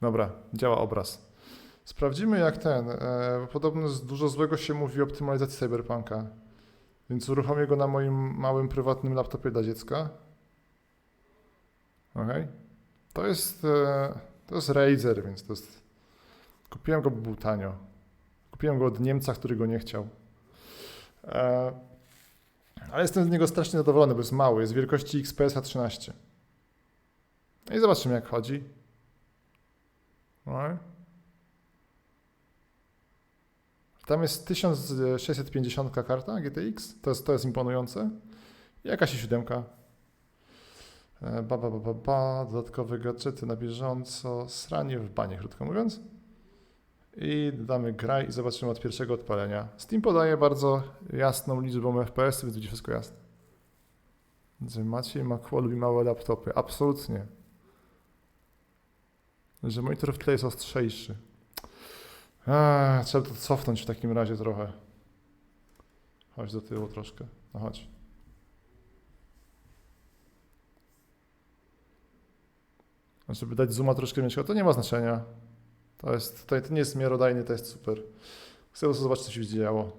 Dobra, działa obraz. Sprawdzimy jak ten. E, podobno dużo złego się mówi o optymalizacji Cyberpunka. Więc uruchomię go na moim małym prywatnym laptopie dla dziecka. Okej. To jest. E, to jest Razer, więc to jest. Kupiłem go, bo był tanio. Kupiłem go od Niemca, który go nie chciał. E, ale jestem z niego strasznie zadowolony, bo jest mały, jest wielkości XPS 13. No i zobaczymy jak chodzi. No. Tam jest 1650 karta GTX, to jest, to jest imponujące. Jakaś siódemka. E, Ba, ba, ba, ba, ba, dodatkowe gadżety na bieżąco, sranie w banie, krótko mówiąc. I dodamy graj i zobaczymy od pierwszego odpalenia. Steam podaje bardzo jasną liczbą FPS, więc będzie wszystko jasne. Maciej Makło lubi małe laptopy. Absolutnie. Że monitor w tle jest ostrzejszy. Eee, trzeba to cofnąć w takim razie trochę. Chodź do tyłu troszkę. No chodź. A Żeby dać zooma troszkę mniejszego, to nie ma znaczenia. To jest, to, to nie jest miarodajny, to jest super. Chcę zobaczyć, co się działo.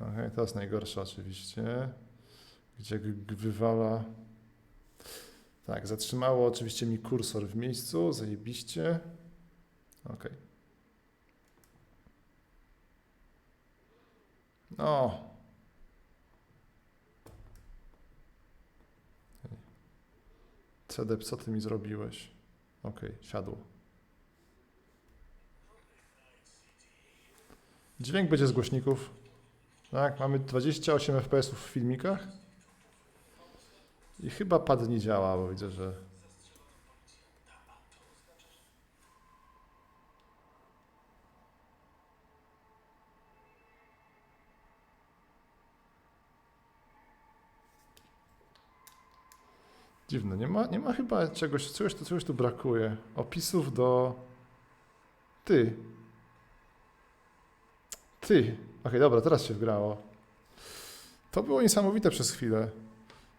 Okej, to jest najgorsze oczywiście. Gdzie wywala. Tak, zatrzymało oczywiście mi kursor w miejscu, zajebiście. Okej. No. Cedep, co ty mi zrobiłeś? Okej, siadło. Dźwięk będzie z głośników. Tak, mamy 28 fps w filmikach. I chyba pad nie działa, bo widzę, że. Dziwne, nie ma, nie ma chyba czegoś, czegoś, tu- czegoś tu brakuje. Opisów do. Ty. Ty. Okej, dobra, teraz się wgrało. To było niesamowite przez chwilę.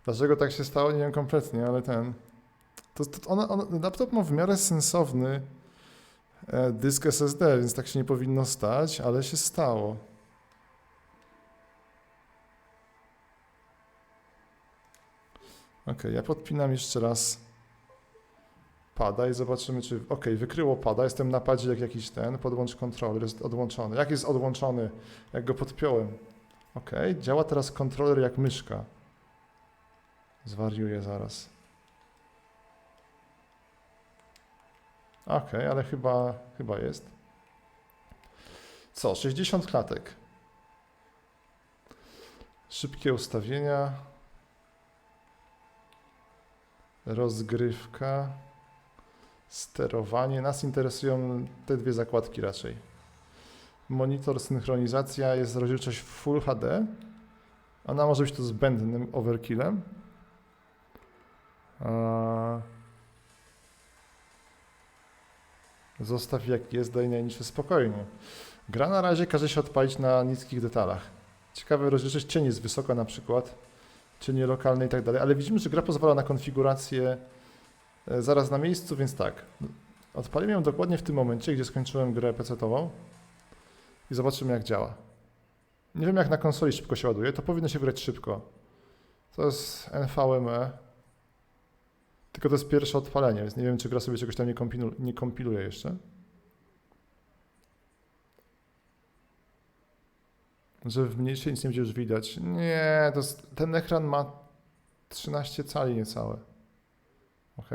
Dlaczego tak się stało, nie wiem kompletnie, ale ten. To, to ona, ona, laptop ma w miarę sensowny e, dysk SSD, więc tak się nie powinno stać, ale się stało. Ok, ja podpinam jeszcze raz pada i zobaczymy, czy. Ok, wykryło pada. Jestem na padzie jak jakiś ten. Podłącz kontroler, jest odłączony. Jak jest odłączony? Jak go podpiąłem? Ok, działa teraz kontroler jak myszka. Zwariuję zaraz. Ok, ale chyba, chyba jest. Co? 60 klatek. Szybkie ustawienia. Rozgrywka. Sterowanie. Nas interesują te dwie zakładki raczej. Monitor, synchronizacja jest rozdzielczość Full HD. Ona może być tu zbędnym overkillem. Zostaw jak jest, daj najniższe spokojnie. Gra na razie każe się odpalić na niskich detalach. Ciekawe rozdzielczość cieni jest wysoka na przykład, cienie lokalne i tak dalej, ale widzimy, że gra pozwala na konfigurację e, zaraz na miejscu, więc tak. Odpalimy ją dokładnie w tym momencie, gdzie skończyłem grę PC-tową i zobaczymy jak działa. Nie wiem jak na konsoli szybko się ładuje, to powinno się grać szybko. To jest NVMe, tylko to jest pierwsze odpalenie, więc nie wiem, czy gra sobie czegoś tam nie, kompilu, nie kompiluje jeszcze. Że w mniejszej nic nie będzie już widać. Nie, to jest, ten ekran ma 13 cali niecałe. Ok?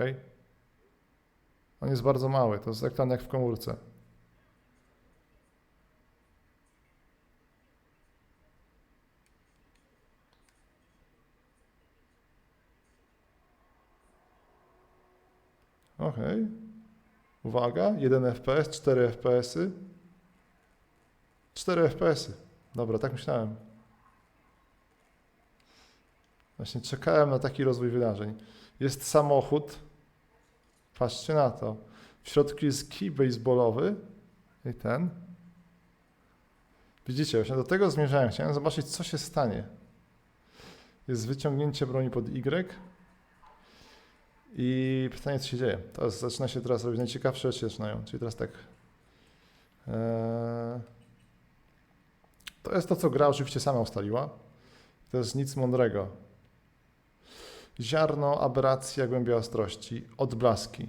On jest bardzo mały, to jest ekran jak w komórce. Ok. Uwaga, 1 FPS, 4 FPS-y. 4 FPS-y. Dobra, tak myślałem. Właśnie czekałem na taki rozwój wydarzeń. Jest samochód. Patrzcie na to. W środku jest kij baseballowy. I ten. Widzicie, właśnie do tego zmierzałem. Chciałem zobaczyć, co się stanie. Jest wyciągnięcie broni pod Y. I pytanie, co się dzieje. To zaczyna się teraz robić najciekawsze rzeczy zaczynają. Czyli teraz tak. Eee, to jest to, co gra oczywiście sama ustaliła. To jest nic mądrego. Ziarno, aberracja, głębia ostrości, odblaski.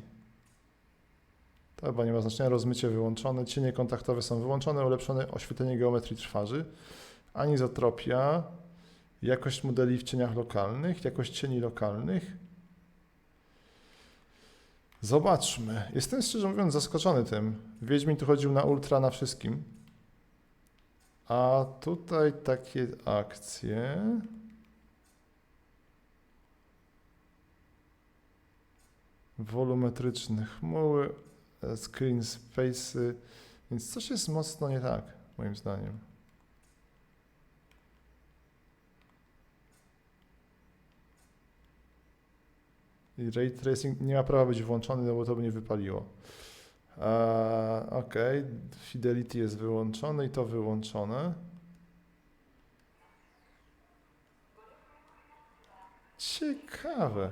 To chyba nie ma znaczenia. Rozmycie wyłączone, cienie kontaktowe są wyłączone, ulepszone oświetlenie geometrii twarzy, anizotropia, jakość modeli w cieniach lokalnych, jakość cieni lokalnych. Zobaczmy. Jestem szczerze mówiąc zaskoczony tym. Wiedźmin tu chodził na ultra na wszystkim. A tutaj takie akcje. Wolumetryczne chmury, screen space'y, więc coś jest mocno nie tak, moim zdaniem. I ray tracing nie ma prawa być włączony, no bo to by nie wypaliło. Eee, ok, fidelity jest wyłączone i to wyłączone. Ciekawe.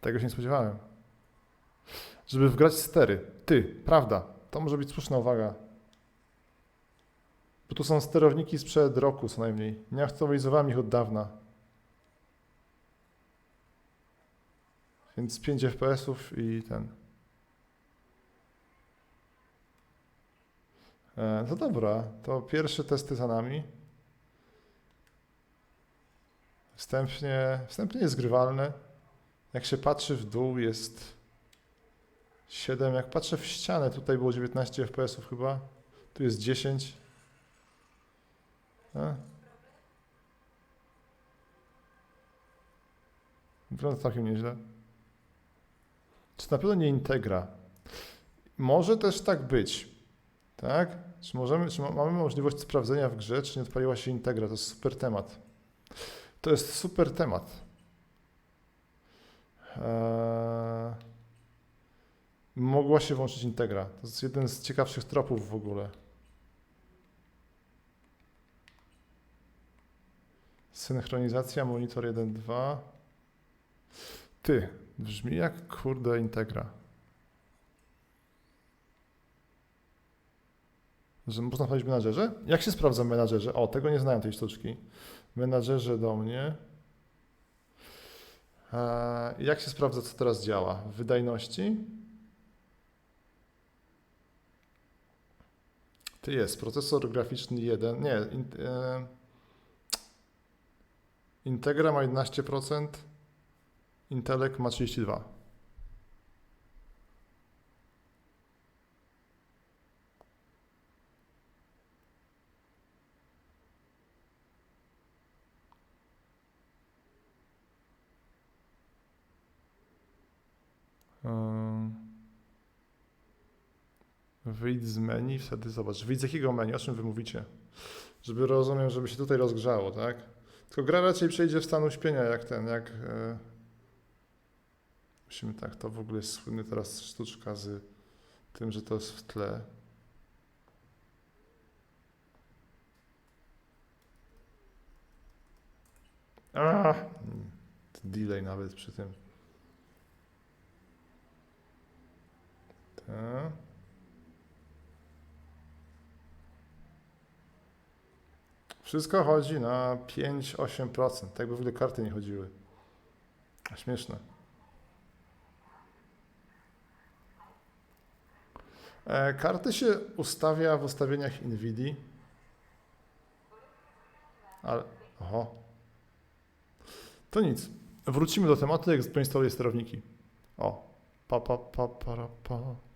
Tego się nie spodziewałem. Żeby wgrać stery. Ty, prawda, to może być słuszna uwaga. Bo tu są sterowniki sprzed roku co najmniej. Nie aktualizowałem ich od dawna. Więc 5 FPS-ów i ten. E, no dobra, to pierwsze testy za nami. Wstępnie, wstępnie jest grywalne. Jak się patrzy w dół jest 7. Jak patrzę w ścianę, tutaj było 19 FPS-ów chyba. Tu jest 10. A. Wygląda całkiem nieźle. Czy na pewno nie integra? Może też tak być. Tak? Czy, możemy, czy ma- mamy możliwość sprawdzenia w grze, czy nie odpaliła się integra? To jest super temat. To jest super temat. Eee, mogła się włączyć integra. To jest jeden z ciekawszych tropów w ogóle. Synchronizacja, monitor 1.2. Ty, brzmi jak kurde integra. Że można sprawdzić w menadżerze? Jak się sprawdza menadżerze? O, tego nie znałem tej sztuczki. Menadżerze do mnie. Eee, jak się sprawdza, co teraz działa? Wydajności? To jest procesor graficzny 1. Nie, in, e, Integra ma 11%, Intelek ma 32%. Ym. Wyjdź z menu, wtedy zobacz. Wyjdź z jakiego menu? O czym wy mówicie? Żeby rozumiem, żeby się tutaj rozgrzało, tak? Tylko gra raczej przejdzie w stan uśpienia, jak ten, jak... Musimy tak, to w ogóle jest słynny teraz sztuczka z tym, że to jest w tle. A, delay nawet przy tym. Tak. Wszystko chodzi na 5-8%. Tak by w ogóle karty nie chodziły. Śmieszne. Karty się ustawia w ustawieniach NVIDII. Ale, oho. To nic. Wrócimy do tematu, jak poinstaluję sterowniki. O. Pa, pa, pa, pa.